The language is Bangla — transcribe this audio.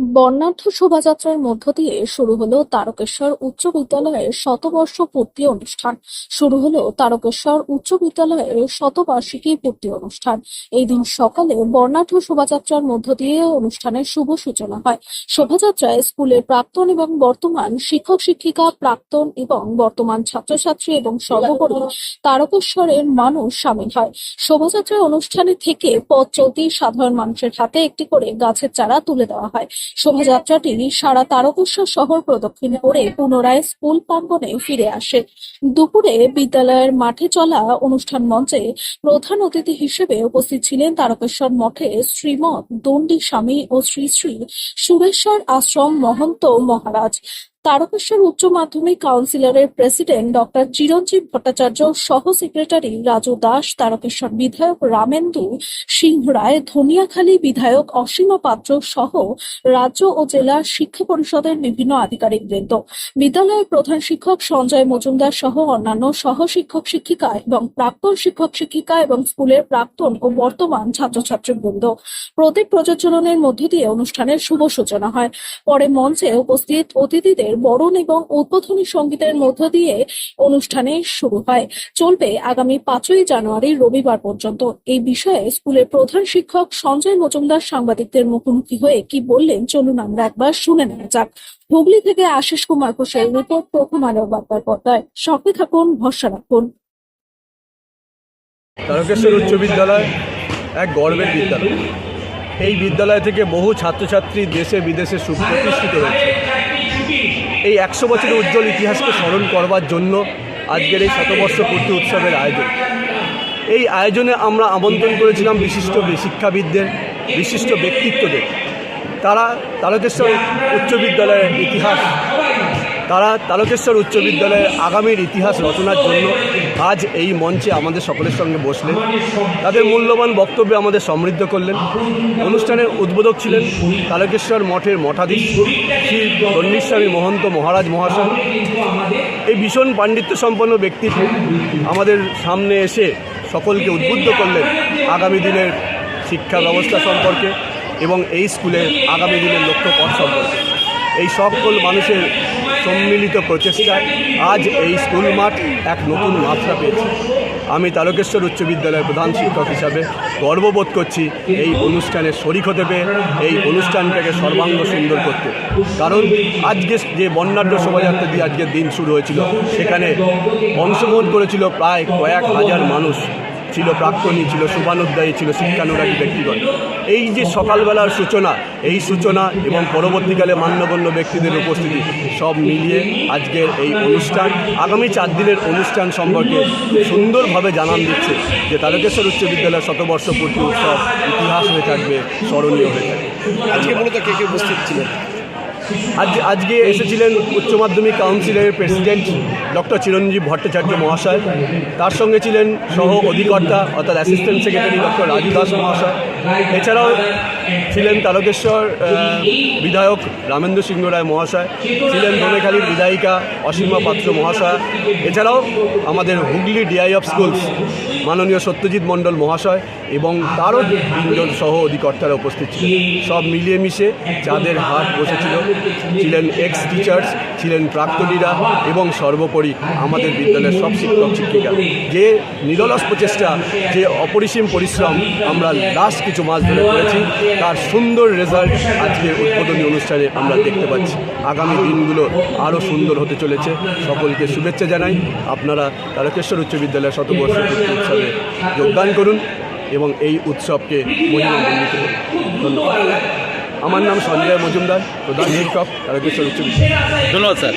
বর্ণাঢ্য শোভাযাত্রার মধ্য দিয়ে শুরু হলো তারকেশ্বর উচ্চ বিদ্যালয়ের শতবর্ষ পূর্তি অনুষ্ঠান। শুরু হলো তারকেশ্বর উচ্চ বিদ্যালয়ের শতবার্ষিকী পূর্তি অনুষ্ঠান। এই দিন সকালে বর্ণাঢ্য শোভাযাত্রার মধ্য দিয়ে অনুষ্ঠানের শুভ সূচনা হয়। শোভাযাত্রায় স্কুলের প্রাক্তন এবং বর্তমান শিক্ষক, শিক্ষিকা, প্রাক্তন এবং বর্তমান ছাত্রছাত্রী এবং সর্বোপরি তারকেশ্বরের মানুষ সামিল হয়। শোভাযাত্রার অনুষ্ঠানে থেকে পথ চলতি সাধারণ মানুষের হাতে একটি করে গাছের চারা তুলে দেওয়া হয়। শোভাযাত্রাটি সারা তারকেশ্বর শহর প্রদক্ষিণ করে পুনরায় স্কুল প্রাঙ্গণে ফিরে আসে। দুপুরে বিদ্যালয়ের মাঠে চলা অনুষ্ঠান মঞ্চে প্রধান অতিথি হিসেবে উপস্থিত ছিলেন তারকেশ্বর মঠে শ্রীমৎ দণ্ডী স্বামী ও শ্রী শ্রী সুরেশ্বর আশ্রম মহন্ত মহারাজ। তারকেশ্বর উচ্চ মাধ্যমিক কাউন্সিলরের প্রেসিডেন্ট ডক্টর চিরঞ্জীব ভট্টাচার্য, সহ সেক্রেটারি রাজু দাস, তারকেশ্বর বিধায়ক রামেন্দু সিংহ রায়, ধনিয়াখালী বিধায়ক অসীমা পাত্র সহ রাজ্য ও জেলা শিক্ষা পরিষদের বিভিন্ন আধিকারিক বৃন্দ। বিদ্যালয়ের প্রধান শিক্ষক সঞ্জয় মজুমদার সহ অন্যান্য সহ শিক্ষক শিক্ষিকা এবং প্রাক্তন শিক্ষক শিক্ষিকা এবং স্কুলের প্রাক্তন ও বর্তমান ছাত্রছাত্রী বৃন্দ। প্রদীপ প্রযোজনের মধ্য দিয়ে অনুষ্ঠানের শুভ সূচনা হয়। পরে মঞ্চে উপস্থিত অতিথিদের বরণ এবং উদ্বোধনী সঙ্গীতের মধ্য দিয়ে অনুষ্ঠানে শুরু হয়। চলবে আগামী পাঁচই জানুয়ারি রবিবার পর্যন্ত। এই বিষয়ে স্কুলের প্রধান শিক্ষক সঞ্জয় মজুমদার সাংবাদিকদের মুখোমুখি হয়ে কি বললেন চলুন আমরা একবার শুনে নেওয়া যাক। হুগলি থেকে আশিস কুমার ঘোষের রিপোর্ট প্রথম আলো বার্তার পর্দায়। সঙ্গে থাকুন, ভরসা রাখুন। তারকেশ্বর উচ্চ বিদ্যালয় এক গর্বের বিদ্যালয়। এই বিদ্যালয় থেকে বহু ছাত্রছাত্রী দেশে বিদেশে সুপ্রতিষ্ঠিত হয়েছে। এই একশো বছরের উজ্জ্বল ইতিহাসকে স্মরণ করবার জন্য আজকের এই শতবর্ষ পূর্তি উৎসবের আয়োজন। এই আয়োজনে আমরা আমন্ত্রণ করেছিলাম বিশিষ্ট শিক্ষাবিদদের, বিশিষ্ট ব্যক্তিত্বদের। তারা তারকেশ্বর উচ্চ বিদ্যালয়ের ইতিহাস তারা তারকেশ্বর উচ্চ বিদ্যালয়ের আগামীর ইতিহাস রচনার জন্য আজ এই মঞ্চে আমাদের সকলের সঙ্গে বসলেন। তাদের মূল্যবান বক্তব্যে আমাদের সমৃদ্ধ করলেন। অনুষ্ঠানের উদ্বোধক ছিলেন তারকেশ্বর মঠের মঠাধীশ শ্রী দণ্ডীস্বামী মহন্ত মহারাজ মহাশয়। এই ভীষণ পাণ্ডিত্য সম্পন্ন ব্যক্তি আমাদের সামনে এসে সকলকে উদ্বুদ্ধ করলেন আগামী দিনের শিক্ষা ব্যবস্থা সম্পর্কে এবং এই স্কুলের আগামী দিনের লক্ষ্যপথ সম্পর্কে। এই সকল মানুষের সম্মিলিত প্রচেষ্টায় আজ এই স্কুল মাঠ এক নতুন মাত্রা পেয়েছে। আমি তারকেশ্বর উচ্চ বিদ্যালয়ের প্রধান শিক্ষক হিসাবে গর্ববোধ করছি এই অনুষ্ঠানে শরিক হতে পেরে এই অনুষ্ঠানটাকে সর্বাঙ্গ সুন্দর করতে। কারণ আজকে যে বর্ণাঢ্য শোভাযাত্রা দিয়ে আজকের দিন শুরু হয়েছিল, সেখানে অংশগ্রহণ করেছিল প্রায় কয়েক হাজার মানুষ। ছিল প্রাক্তনী, ছিল শুভানুদ্দায়ী ছিল শিক্ষানুরাগী ব্যক্তিগণ। এই যে সকালবেলার সূচনা, এই সূচনা এবং পরবর্তীকালে মান্যগণ্য ব্যক্তিদের উপস্থিতি সব মিলিয়ে আজকের এই অনুষ্ঠান, আগামী চার দিনের অনুষ্ঠান সম্পর্কে সুন্দরভাবে জানান দিচ্ছে যে তারকেশ্বর উচ্চ বিদ্যালয়ের শতবর্ষ পূর্তি উৎসব ইতিহাস হয়ে থাকবে, স্মরণীয় হয়ে থাকবে। আজকে মূলত কে কে উপস্থিত ছিলেন? আজ আজকে এসেছিলেন উচ্চ মাধ্যমিক কাউন্সিলের প্রেসিডেন্ট ডক্টর চিরঞ্জীব ভট্টাচার্য মহাশয়। তার সঙ্গে ছিলেন সহ অধিকর্তা অর্থাৎ assistant secretary doctor Raju Das মহাশয়। এছাড়াও ছিলেন তারকেশ্বর বিধায়ক রামেন্দ্র সিংহ রায় মহাশয়, ছিলেন ধনেখালীর বিধায়িকা অসীমা পাত্র মহাশয়, এছাড়াও আমাদের হুগলি ডিআই অফ স্কুলস মাননীয় সত্যজিৎ মণ্ডল মহাশয় এবং তারও তিনজন সহ অধিকর্তারা উপস্থিত ছিলেন। সব মিলিয়ে মিশে যাদের হাত বসেছিল, ছিলেন এক্স টিচার্স ছিলেন প্রাক্তনীরা এবং সর্বোপরি আমাদের বিদ্যালয়ের সব শিক্ষক, শিক্ষিকা। যে নিরলস প্রচেষ্টা, যে অপরিসীম পরিশ্রম আমরা লাস্ট কিছু মাস ধরে করেছি তার সুন্দর রেজাল্ট আজকের উদ্বোধনী অনুষ্ঠানে আমরা দেখতে পাচ্ছি। আগামী দিনগুলো আরও সুন্দর হতে চলেছে। সকলকে শুভেচ্ছা জানাই। আপনারা তারকেশ্বর উচ্চ বিদ্যালয়ের শতবর্ষ উৎসবে যোগদান করুন এবং এই উৎসবকে করুন। ধন্যবাদ। আমার নাম সঞ্জয় মজুমদার, প্রধান শিক্ষক, তারকেশ্বর উচ্চ বিদ্যালয়। ধন্যবাদ, স্যার।